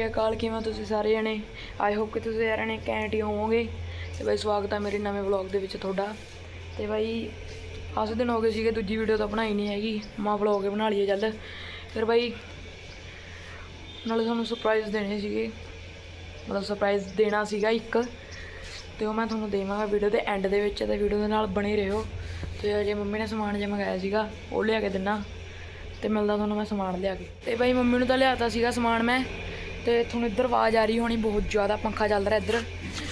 ਸ਼੍ਰੀ ਅਕਾਲ, ਕਿਵੇਂ ਤੁਸੀਂ ਸਾਰੇ ਜਣੇ? ਆਈ ਹੋਪ ਕਿ ਤੁਸੀਂ ਸਾਰਿਆਂ ਨੇ ਕੈਂਟ ਹੀ ਹੋਵੋਗੇ। ਤੇ ਬਾਈ, ਸਵਾਗਤ ਹੈ ਮੇਰੇ ਨਵੇਂ ਵਲੌਗ ਦੇ ਵਿੱਚ ਤੁਹਾਡਾ। ਤੇ ਬਾਈ ਆਸ ਦਿਨ ਹੋ ਗਏ ਸੀਗੇ, ਦੂਜੀ ਵੀਡੀਓ ਤਾਂ ਬਣਾਈ ਨਹੀਂ ਹੈਗੀ। ਮਾਂ ਵਲੌਗ ਬਣਾ ਲਈਏ ਚੱਲ। ਫਿਰ ਬਾਈ, ਨਾਲੇ ਤੁਹਾਨੂੰ ਸਰਪ੍ਰਾਈਜ਼ ਦੇਣੇ ਸੀਗੇ। ਮਤਲਬ ਸਰਪ੍ਰਾਈਜ਼ ਦੇਣਾ ਸੀਗਾ ਇੱਕ। ਤੇ ਉਹ ਮੈਂ ਤੁਹਾਨੂੰ ਦੇਵਾਂਗਾ ਵੀਡੀਓ ਦੇ ਐਂਡ ਦੇ ਵਿੱਚ। ਤੇ ਵੀਡੀਓ ਦੇ ਨਾਲ ਬਣੇ ਰਹੋ। ਤੇ ਅਜੇ ਮੰਮੀ ਨੇ ਸਮਾਨ ਜੇ ਮੰਗਾਇਆ ਸੀਗਾ, ਉਹ ਲਿਆ ਕੇ ਦਿੰਨਾ। ਤੇ ਮਿਲਦਾ ਤੁਹਾਨੂੰ ਮੈਂ ਸਮਾਨ ਲਿਆ ਕੇ। ਤੇ ਬਾਈ, ਮੰਮੀ ਨੂੰ ਤਾਂ ਲਿਆਤਾ ਸੀਗਾ ਸਮਾਨ ਮੈਂ। ਤੇ ਤੁਹਾਨੂੰ ਇੱਧਰ ਆਵਾਜ਼ ਆ ਰਹੀ ਹੋਣੀ ਬਹੁਤ ਜ਼ਿਆਦਾ ਪੰਖਾ ਚੱਲ ਰਿਹਾ ਇੱਧਰ।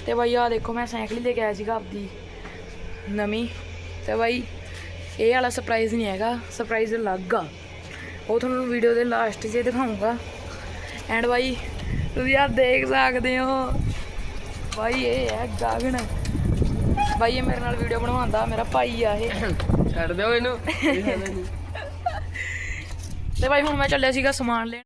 ਤੇ ਬਾਈ ਆਹ ਦੇਖੋ ਮੈਂ ਸਾਈਕਲ ਲੈ ਕੇ ਆਇਆ ਸੀਗਾ ਆਪਦੀ ਨਵੀਂ। ਤੇ ਬਾਈ ਇਹ ਵਾਲਾ ਸਰਪ੍ਰਾਈਜ਼ ਨਹੀਂ ਹੈਗਾ ਸਰਪ੍ਰਾਈਜ਼ ਅਲੱਗ ਆ। ਉਹ ਤੁਹਾਨੂੰ ਵੀਡੀਓ ਦੇ ਲਾਸਟ 'ਚ ਦਿਖਾਉਂਗਾ ਐਂਡ ਬਾਈ ਤੁਸੀਂ ਆ ਦੇਖ ਸਕਦੇ ਹੋ। ਬਾਈ ਇਹ ਹੈ ਗਾਗਣ ਬਾਈ ਇਹ ਮੇਰੇ ਨਾਲ ਵੀਡੀਓ ਬਣਵਾਉਂਦਾ ਮੇਰਾ ਭਾਈ ਆ ਇਹ ਛੱਡ ਦਿਓ ਇਹਨੂੰ। ਤੇ ਬਾਈ ਹੁਣ ਮੈਂ ਚੱਲਿਆ ਸੀਗਾ ਸਮਾਨ ਲੈਣ।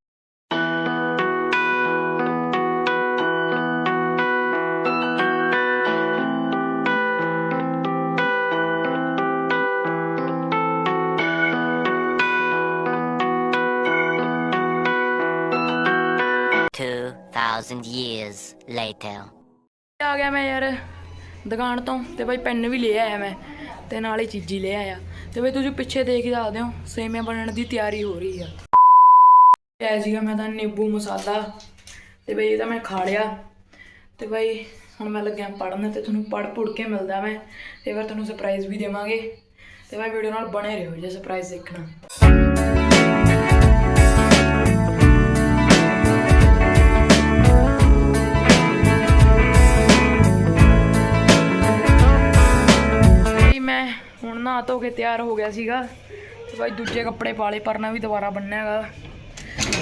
Two thousand years later. ਆ ਗਿਆ ਮੈਂ ਯਾਰ ਦੁਕਾਨ ਤੋਂ ਤੇ ਬਾਈ ਪੈਨ ਵੀ ਲੈ ਆਇਆ ਮੈਂ ਤੇ ਨਾਲ ਹੀ ਚੀਜ਼ੀ ਲੈ ਆਇਆ। ਤੇ ਬਈ ਤੁਸੀਂ ਪਿੱਛੇ ਦੇਖ ਹੀ ਸਕਦੇ ਹੋ, ਸੇਮੀਆਂ ਬਣਨ ਦੀ ਤਿਆਰੀ ਹੋ ਰਹੀ ਆ। ਐ ਸੀਗਾ ਮੈਂ ਤਾਂ ਨਿੰਬੂ ਮਸਾਲਾ ਤੇ ਬਈ ਇਹ ਤਾਂ ਮੈਂ ਖਾ ਲਿਆ। ਤੇ ਬਾਈ ਹੁਣ ਮੈਂ ਲੱਗਿਆ ਪੜਨ ਤੇ ਤੁਹਾਨੂੰ ਪੜ ਪੁੜ ਕੇ ਮਿਲਦਾ ਮੈਂ। ਤੇ ਫਿਰ ਤੁਹਾਨੂੰ ਸਰਪ੍ਰਾਈਜ਼ ਵੀ ਦੇਵਾਂਗੇ। ਤੇ ਬਾਈ ਵੀਡੀਓ ਨਾਲ ਬਣੇ ਰਹੋ ਜੇ ਸਰਪ੍ਰਾਈਜ਼ ਦੇਖਣਾ। ਧੋ ਕੇ ਤਿਆਰ ਹੋ ਗਿਆ ਸੀਗਾ। ਤੇ ਬਾਈ ਦੂਜੇ ਕੱਪੜੇ ਪਾਲੇ ਪਰਨਾ ਵੀ ਦੁਬਾਰਾ ਬੰਨਿਆ ਹੈਗਾ।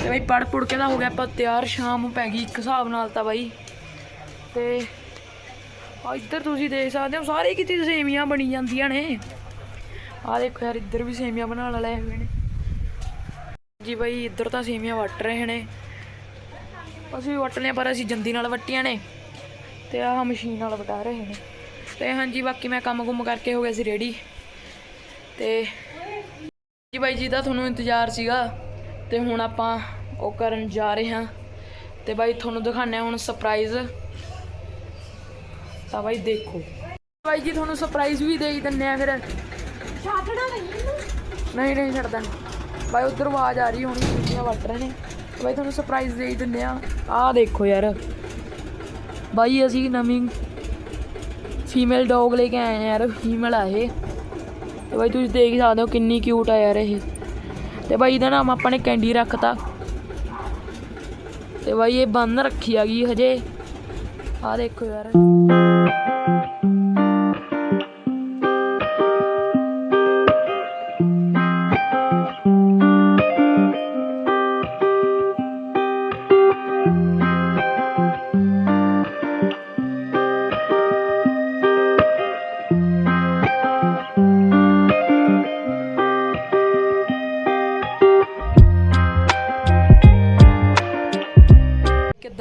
ਤੇ ਬਾਈ ਪੜ ਪੁੜ ਕੇ ਤਾਂ ਹੋ ਗਿਆ, ਆਪਾਂ ਤਿਆਰ ਸ਼ਾਮ ਪੈ ਗਈ ਇੱਕ ਹਿਸਾਬ ਨਾਲ ਤਾਂ ਬਾਈ। ਤੇ ਆ ਇੱਧਰ ਤੁਸੀਂ ਦੇਖ ਸਕਦੇ ਹੋ, ਸਾਰੇ ਕਿਤੇ ਸੇਮੀਆਂ ਬਣੀ ਜਾਂਦੀਆਂ ਨੇ। ਆ ਦੇਖੋ ਯਾਰ, ਇੱਧਰ ਵੀ ਸੇਮੀਆਂ ਬਣਾਉਣ ਵਾਲੇ ਹੋਏ ਨੇ। ਜੀ ਬਾਈ, ਇੱਧਰ ਤਾਂ ਸੇਮੀਆਂ ਵੱਟ ਰਹੇ ਨੇ। ਅਸੀਂ ਵੀ ਵੱਟ ਲਿਆ ਪਰ ਅਸੀਂ ਜੰਦੀ ਨਾਲ ਵੱਟੀਆਂ ਨੇ। ਤੇ ਆਹ ਮਸ਼ੀਨ ਨਾਲ ਵਟਾ ਰਹੇ ਨੇ। ਤੇ ਹਾਂਜੀ, ਬਾਕੀ ਮੈਂ ਕੰਮ ਕੁਮ ਕਰਕੇ ਹੋ ਗਿਆ ਸੀ ਰੈਡੀ ਤੇ ਜੀ ਬਾਈ ਜੀ ਦਾ ਤੁਹਾਨੂੰ ਇੰਤਜ਼ਾਰ ਸੀਗਾ ਤੇ ਹੁਣ ਆਪਾਂ ਉਹ ਕਰਨ ਜਾ ਰਹੇ ਹਾਂ ਤੇ ਬਾਈ ਤੁਹਾਨੂੰ ਹਾਂ ਹੁਣ ਸਰਪ੍ਰਾਈਜ਼ ਤਾਂ ਬਾਈ ਦੇਖੋ। ਬਾਈ ਜੀ ਤੁਹਾਨੂੰ ਸਰਪ੍ਰਾਈਜ਼ ਵੀ ਦੇ ਹੀ ਦਿੰਨੇ ਆ ਫਿਰ ਨਹੀਂ ਨਹੀਂ ਛੱਡਦਾ। ਬਾਈ ਉਧਰ ਆਵਾਜ਼ ਆ ਰਹੀ ਹੋਣੀ ਕੁੜੀਆਂ ਵੱਟ ਰਹੇ ਨੇ। ਬਾਈ ਤੁਹਾਨੂੰ ਸਰਪ੍ਰਾਈਜ਼ ਦੇ ਹੀ। ਦਿੰਨੇ ਆ ਆਹ ਦੇਖੋ ਯਾਰ। ਬਾਈ ਅਸੀਂ ਨਵੀਂ ਫੀਮੇਲ ਡੌਗ ਲੈ ਕੇ ਆਏ ਆ ਯਾਰ ਫੀਮੇਲ ਆ ਇਹ। ਤੇ ਬਾਈ ਤੁਸੀਂ ਦੇਖ ਸਕਦੇ ਹੋ ਕਿੰਨੀ ਕਿਊਟ ਆ ਯਾਰ ਇਹ। ਤੇ ਬਾਈ ਇਹਦਾ ਨਾਮ ਆਪਾਂ ਨੇ ਕੈਂਡੀ ਰੱਖਤਾ। ਤੇ ਬਾਈ ਇਹ ਬੰਨ ਰੱਖੀ ਆ ਗਈ ਹਜੇ। ਆ ਦੇਖੋ ਯਾਰ।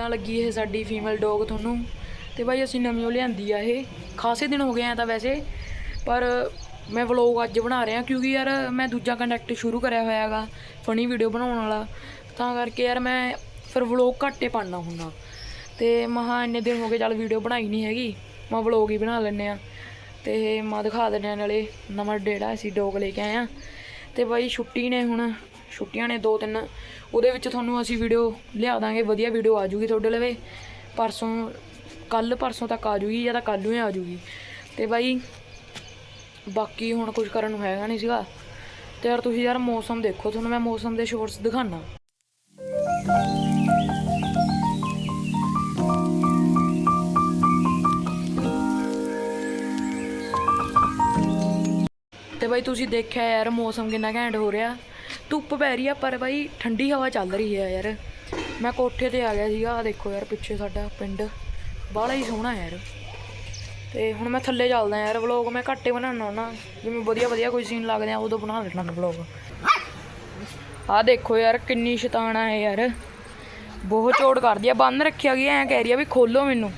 ਕਿੱਦਾਂ ਲੱਗੀ ਇਹ ਸਾਡੀ ਫੀਮੇਲ ਡੌਗ ਤੁਹਾਨੂੰ। ਤੇ ਬਾਈ ਅਸੀਂ ਨਵੀਂ ਉਹ ਲਿਆਂਦੀ ਆ ਇਹ। ਖਾਸੇ ਦਿਨ ਹੋ ਗਏ ਆ ਤਾਂ ਵੈਸੇ। ਪਰ ਮੈਂ ਵਲੌਗ ਅੱਜ ਬਣਾ ਰਿਹਾ ਕਿਉਂਕਿ ਯਾਰ ਮੈਂ ਦੂਜਾ ਕੰਟੈਕਟ ਸ਼ੁਰੂ ਕਰਿਆ ਹੋਇਆ ਹੈਗਾ ਫਨੀ ਵੀਡੀਓ ਬਣਾਉਣ ਵਾਲਾ। ਤਾਂ ਕਰਕੇ ਯਾਰ ਮੈਂ ਫਿਰ ਵਲੌਗ ਘੱਟੇ ਪਾਣਾ ਹੁੰਦਾ। ਤੇ ਮਹਾ ਇੰਨੇ ਦਿਨ ਹੋ ਗਏ ਚੱਲ ਵੀਡੀਓ ਬਣਾਈ ਨਹੀਂ ਹੈਗੀ, ਮੈਂ ਵਲੌਗ ਹੀ ਬਣਾ ਲੈਨੇ ਆ। ਤੇ ਮੈਂ ਦਿਖਾ ਦਿੰਦੇ ਆ ਨਾਲੇ ਨਵਾਂ ਡੇੜਾ ਅਸੀਂ ਡੋਗ ਲੈ ਕੇ ਆਏ ਆ। ਤੇ ਬਾਈ ਛੁੱਟੀ ਨੇ ਹੁਣ ਛੁੱਟੀਆਂ ਨੇ ਦੋ ਤਿੰਨ, ਉਹਦੇ ਵਿੱਚ ਤੁਹਾਨੂੰ ਅਸੀਂ ਵੀਡੀਓ ਲਿਆ ਦਾਂਗੇ, ਵਧੀਆ ਵੀਡੀਓ ਆ ਜੂਗੀ ਤੁਹਾਡੇ ਲਵੇ। ਪਰਸੋਂ ਕੱਲ ਪਰਸੋਂ ਤੱਕ ਆ ਜੂਗੀ ਜਾਂ ਤਾਂ ਕੱਲ ਨੂੰ ਹੀ ਆ ਜੂਗੀ। ਤੇ ਬਾਈ, ਬਾਕੀ ਹੁਣ ਕੁਝ ਕਰਨ ਨੂੰ ਹੈਗਾ ਨਹੀਂ ਸੀਗਾ। ਤੇ ਯਾਰ ਤੁਸੀਂ ਯਾਰ ਮੌਸਮ ਦੇਖੋ, ਤੁਹਾਨੂੰ ਮੈਂ ਮੌਸਮ ਦੇ ਸ਼ੋਰਟਸ ਦਿਖਾਣਾ ਤੇ ਬਾਈ, ਤੁਸੀਂ ਦੇਖਿਆ ਯਾਰ ਮੌਸਮ ਕਿੰਨਾ ਘੈਂਟ ਹੋ ਰਿਹਾ। ਧੁੱਪ ਪੈ ਰਹੀ ਆ, ਪਰ ਬਾਈ ਠੰਡੀ ਹਵਾ ਚੱਲ ਰਹੀ ਹੈ ਯਾਰ। ਮੈਂ ਕੋਠੇ ਤੇ ਆ ਗਿਆ ਸੀਗਾ ਆ ਦੇਖੋ ਯਾਰ ਪਿੱਛੇ ਸਾਡਾ ਪਿੰਡ। ਬਾਹਲਾ ਹੀ ਸੋਹਣਾ ਯਾਰ। ਤੇ ਹੁਣ ਮੈਂ ਥੱਲੇ ਚੱਲਦਾ ਯਾਰ ਵਲੌਗ ਮੈਂ ਘੱਟੇ ਬਣਾਉਣਾ ਹੁੰਦਾ ਜਿਵੇਂ ਵਧੀਆ ਵਧੀਆ ਕੋਈ ਸੀਨ ਲੱਗਦੇ ਆ, ਉਦੋਂ ਬਣਾ ਲੈਣਾ ਮੈਂ ਵਲੌਗ ਆ ਦੇਖੋ ਯਾਰ ਕਿੰਨੀ ਸ਼ੈਤਾਨ ਆ ਯਾਰ। ਬਹੁਤ ਚੋੜ ਕਰਦੀ ਆ, ਬੰਨ ਰੱਖਿਆ ਗਿਆ, ਐ ਕਹਿ ਰਹੀ ਆ ਵੀ ਖੋਲੋ ਮੈਨੂੰ।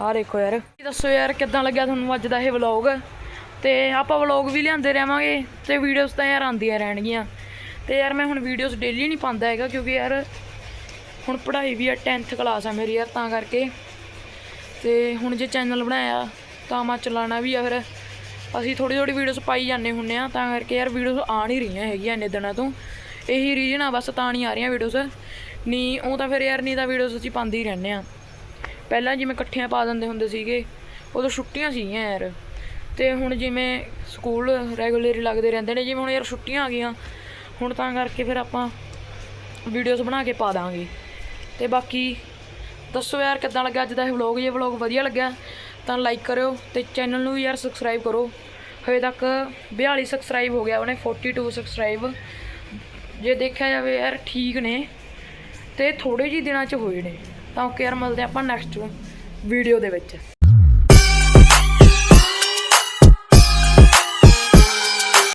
ਆ ਦੇਖੋ ਯਾਰ। ਦੱਸੋ ਯਾਰ ਕਿੱਦਾਂ ਲੱਗਿਆ ਤੁਹਾਨੂੰ ਅੱਜ ਦਾ ਇਹ ਵਲੌਗ ਤੇ ਆਪਾਂ ਵਲੌਗ ਵੀ ਲਿਆਂਦੇ ਰਹਾਂਗੇ, ਤੇ ਵੀਡੀਓਜ਼ ਤਾਂ ਯਾਰ ਆਉਂਦੀਆਂ ਰਹਿਣਗੀਆਂ। ਤੇ ਯਾਰ ਮੈਂ ਹੁਣ ਵੀਡੀਓਜ਼ ਡੇਲੀ ਨਹੀਂ ਪਾਉਂਦਾ ਹੈਗਾ ਕਿਉਂਕਿ ਯਾਰ ਹੁਣ ਪੜ੍ਹਾਈ ਵੀ ਆ 10th ਕਲਾਸ ਆ ਮੇਰੀ ਯਾਰ ਤਾਂ ਕਰਕੇ। ਤੇ ਹੁਣ ਜੇ ਚੈਨਲ ਬਣਾਇਆ ਤਾਂ ਮੈਂ ਚਲਾਣਾ ਵੀ ਆ ਫਿਰ। ਅਸੀਂ ਥੋੜੀ ਥੋੜੀ ਵੀਡੀਓਜ਼ ਪਾਈ ਜਾਂਦੇ ਹੁੰਨੇ ਆ ਤਾਂ ਕਰਕੇ ਯਾਰ ਵੀਡੀਓਜ਼ ਆ ਨਹੀਂ ਰਹੀਆਂ ਹੈਗੀਆਂ ਇੰਨੇ ਦਿਨਾਂ ਤੋਂ। ਇਹੀ ਰੀਜਨ ਆ ਬਸ ਤਾਂ ਨਹੀਂ ਆ ਰਹੀਆਂ ਵੀਡੀਓਜ਼ ਨਹੀਂ, ਉਹ ਤਾਂ ਫਿਰ ਯਾਰ ਨਹੀਂ ਤਾਂ ਵੀਡੀਓਜ਼ ਅਸੀਂ ਪਾਉਂਦੇ ਹੀ ਰਹਿੰਦੇ ਆ ਪਹਿਲਾਂ ਜਿਵੇਂ ਇਕੱਠੀਆਂ ਪਾ ਦਿੰਦੇ ਹੁੰਦੇ ਸੀਗੇ, ਉਦੋਂ ਛੁੱਟੀਆਂ ਸੀਗੀਆਂ ਯਾਰ। ਤੇ ਹੁਣ ਜਿਵੇਂ ਸਕੂਲ ਰੈਗੂਲਰਲੀ ਲੱਗਦੇ ਰਹਿੰਦੇ ਨੇ, ਜਿਵੇਂ ਹੁਣ ਯਾਰ ਛੁੱਟੀਆਂ ਆ ਗਈਆਂ ਹੁਣ ਤਾਂ ਕਰਕੇ ਫਿਰ ਆਪਾਂ ਵੀਡੀਓਜ਼ ਬਣਾ ਕੇ ਪਾ ਦਾਂਗੇ। ਤੇ ਬਾਕੀ ਦੱਸੋ ਯਾਰ ਕਿੱਦਾਂ ਲੱਗਾ ਅੱਜ ਦਾ ਇਹ ਵਲੌਗ ਜੇ ਵਲੌਗ ਵਧੀਆ ਲੱਗਿਆ ਤਾਂ ਲਾਈਕ ਕਰਿਓ ਤੇ ਚੈਨਲ ਨੂੰ ਯਾਰ ਸਬਸਕ੍ਰਾਈਬ ਕਰੋ। ਹਜੇ ਤੱਕ 42 ਸਬਸਕ੍ਰਾਈਬ ਹੋ ਗਿਆ ਉਹਨੇ 42 ਸਬਸਕ੍ਰਾਈਬ ਜੇ ਦੇਖਿਆ ਜਾਵੇ ਯਾਰ ਠੀਕ ਨੇ ਤੇ ਥੋੜੇ ਜਿਹੇ ਦਿਨਾਂ ਚ ਹੋਏ ਨੇ। ਤਾਂ ਓਕੇ ਯਾਰ, ਮਿਲਦੇ ਆਪਾਂ ਨੈਕਸਟ ਵੀਡੀਓ ਦੇ ਵਿੱਚ।